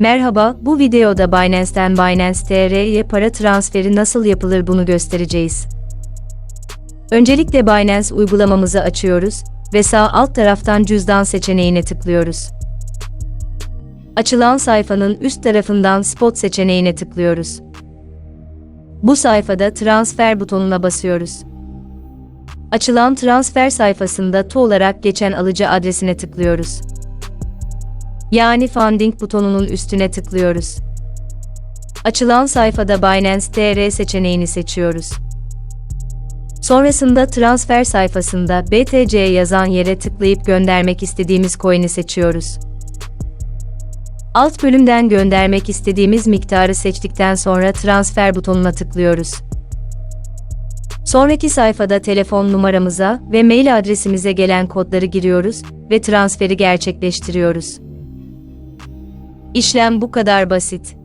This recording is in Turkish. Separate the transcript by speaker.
Speaker 1: Merhaba, bu videoda Binance'ten Binance TR'ye para transferi nasıl yapılır bunu göstereceğiz. Öncelikle Binance uygulamamızı açıyoruz ve sağ alt taraftan cüzdan seçeneğine tıklıyoruz. Açılan sayfanın üst tarafından spot seçeneğine tıklıyoruz. Bu sayfada transfer butonuna basıyoruz. Açılan transfer sayfasında to olarak geçen alıcı adresine tıklıyoruz. Yani funding butonunun üstüne tıklıyoruz. Açılan sayfada Binance TR seçeneğini seçiyoruz. Sonrasında transfer sayfasında BTC yazan yere tıklayıp göndermek istediğimiz coin'i seçiyoruz. Alt bölümden göndermek istediğimiz miktarı seçtikten sonra transfer butonuna tıklıyoruz. Sonraki sayfada telefon numaramıza ve mail adresimize gelen kodları giriyoruz ve transferi gerçekleştiriyoruz. İşlem bu kadar basit.